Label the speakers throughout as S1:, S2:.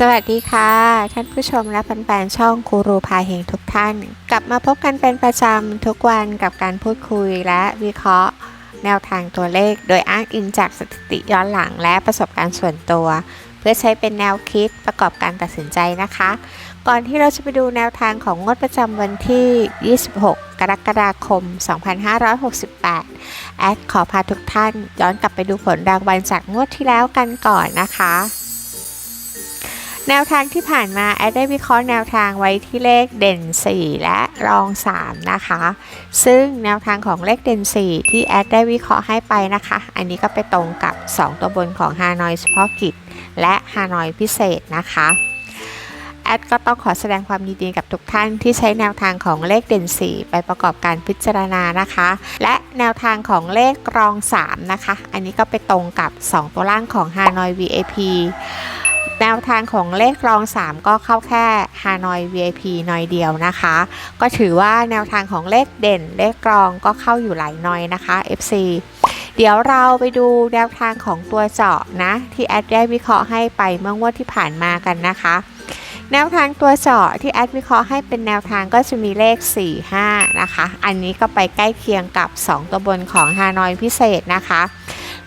S1: สวัสดีค่ะ ท่านผู้ชมและแฟนๆช่องครูรูพาเฮงทุกท่าน กลับมาพบกันเป็นประจำทุกวันกับการพูดคุยและวิเคราะห์ แนวทางตัวเลข โดยอ้างอิงจากสถิติย้อนหลังและประสบการณ์ส่วนตัว เพื่อใช้เป็นแนวคิดประกอบการตัดสินใจนะคะ ก่อนที่เราจะไปดูแนวทางของงวดประจำวันที่ 26 กรกฎาคม 2568 แอดขอพาทุกท่านย้อนกลับไปดูผลรางวัลจากงวดที่แล้วกันก่อนนะคะ แนวทางที่ผ่านมาแอดได้วิเคราะห์แนวทางไว้ที่เลขเด่น 4 และรอง 3 นะคะ ซึ่งแนวทางของเลขเด่น 4 ที่แอดได้วิเคราะห์ให้ไปนะคะ อันนี้ก็ไปตรงกับ 2 ตัวบนของฮานอยเฉพาะกิจ และฮานอยพิเศษนะคะแอดก็ต้องขอแสดงความยินดีกับทุกท่านที่ใช้แนวทางของเลขเด่น 4 ไปประกอบการพิจารณานะคะ และแนวทางของเลขรอง 3 นะคะ อันนี้ก็ไปตรงกับ 2 ตัวล่างของฮานอย VIP แนวทางของเลขรอง 3 ก็เข้าแค่ฮานอย VIP หน่อยเดียวนะคะ ก็ถือว่าแนวทางของเลขเด่น เลขรองก็เข้าอยู่หลายหน่อยนะคะ FC เดี๋ยวเราไปดูแนวทางของตัวเจาะนะ ที่แอดได้วิเคราะห์ให้ไปเมื่องวดที่ผ่านมากันนะคะ แนวทางตัวเจาะที่แอดวิเคราะห์ให้เป็นแนวทางก็จะมีเลข 4 5 นะคะ อันนี้ก็ไปใกล้เคียงกับ 2 ตัวบนของฮานอยพิเศษนะคะ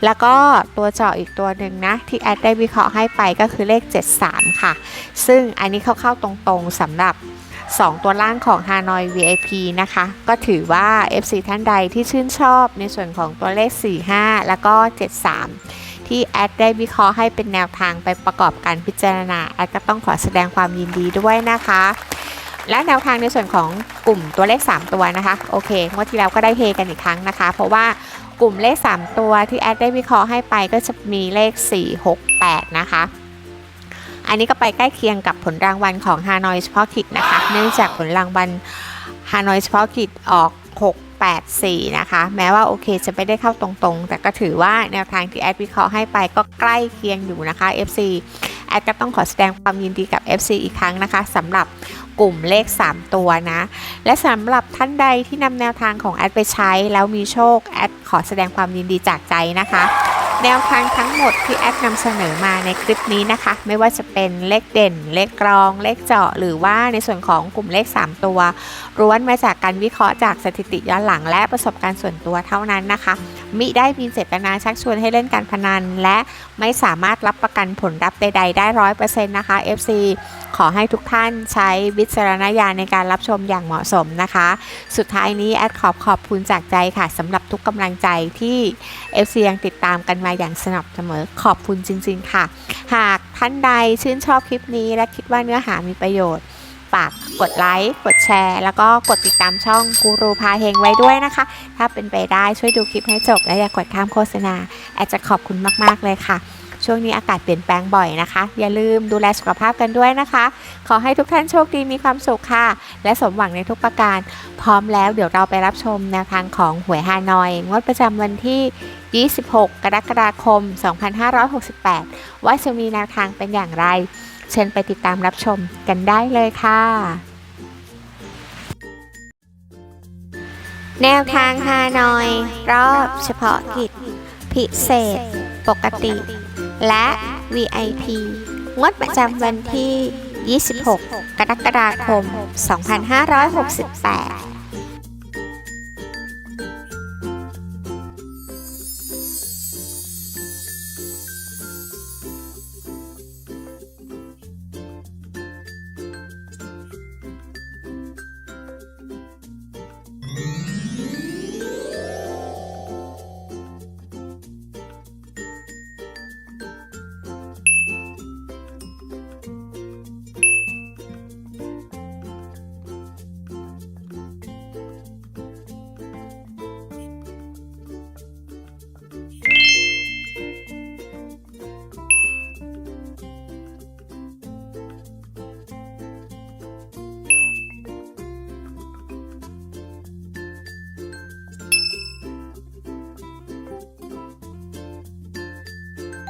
S1: แล้วก็ตัวเจาะอีกตัวหนึ่งนะ ที่แอดได้วิเคราะห์ให้ไปก็คือเลข 73 ค่ะ ซึ่งอันนี้เข้าๆตรงๆสำหรับ 2 ตัวล่างของ Hanoi VIP นะคะ ก็ถือว่า FC ท่านใดที่ชื่นชอบในส่วนของตัวเลข 45 แล้วก็ 73ที่แอดได้วิเคราะห์ให้เป็นแนวทางไปประกอบการพิจารณาแอดก็ต้องขอแสดงความยินดีด้วยนะคะ และแนวทางในส่วนของกลุ่มตัวเลข 3 ตัวนะคะ โอเคงวดที่แล้วก็ได้เฮกันอีกครั้งนะคะ เพราะว่า กลุ่มเลข 3 ตัวที่แอดได้วิเคราะห์ให้ไปก็จะมีเลข 4 6 8 นะคะ อันนี้ก็ไปใกล้เคียงกับผลรางวัลของฮานอยเฉพาะกิจนะคะ เนื่องจากผลรางวัลฮานอยเฉพาะกิจออก 684 นะคะ แม้ว่าโอเคจะไม่ได้เข้าตรงๆ แต่ก็ถือว่าแนวทางที่แอดวิเคราะห์ให้ไปก็ใกล้เคียงอยู่นะคะ FC แอดก็ต้องขอแสดงความยินดีกับ FC อีกครั้งนะคะสำหรับกลุ่มเลข 3 ตัวนะ และสำหรับท่านใดที่นำแนวทางของแอดไปใช้ แล้วมีโชค แอดขอแสดงความยินดีจากใจนะคะ แนวทางทั้งหมดที่แอดนำเสนอมาในคลิปนี้นะคะ ไม่ว่าจะเป็นเลขเด่น เลขกรอง เลขเจาะ หรือว่าในส่วนของกลุ่มเลข 3 ตัวล้วนมาจากการวิเคราะห์จากสถิติย้อนหลังและประสบการณ์ส่วนตัวเท่านั้นนะคะ มิได้มีเจตนาชักชวนให้เล่นการพนัน และไม่สามารถรับประกันผลลัพธ์ใด ๆ ได้ร้อยเปอร์เซ็นต์นะคะ FC ขอให้ทุกท่านใช้วิจารณญาณในการรับชมอย่างเหมาะสมนะคะ สุดท้ายนี้แอดขอบขอบคุณจากใจค่ะสำหรับทุกกำลังใจที่ FC ยังติดตามกันมาอย่างสนับเสมอขอบคุณจริง ๆ ค่ะ หากท่านใดชื่นชอบคลิปนี้ และคิดว่าเนื้อหามีประโยชน์ฝากกดไลค์กดแชร์ แล้วก็กดติดตามช่องกูรูพาเฮงไว้ด้วยนะคะ ถ้าเป็นไปได้ช่วยดูคลิปให้จบและอย่ากดข้ามโฆษณาแอดจะขอบคุณมาก ๆ เลยค่ะ ช่วงนี้อากาศเปลี่ยนแปลงบ่อยนะคะ อย่าลืมดูแลสุขภาพกันด้วยนะคะ ขอให้ทุกท่านโชคดีมีความสุขค่ะ และสมหวังในทุกประการ พร้อมแล้วเดี๋ยวเราไปรับชมแนวทางของหวยฮานอย งวดประจำวันที่ 26 กรกฎาคม 2568 ว่าจะมีแนวทางเป็นอย่างไร เชิญไปติดตามรับชมกันได้เลยค่ะแนวทางฮานอย รอบเฉพาะกิจ พิเศษ ปกติ และ VIP งดประจำวันที่ 26 กรกฎาคม 2568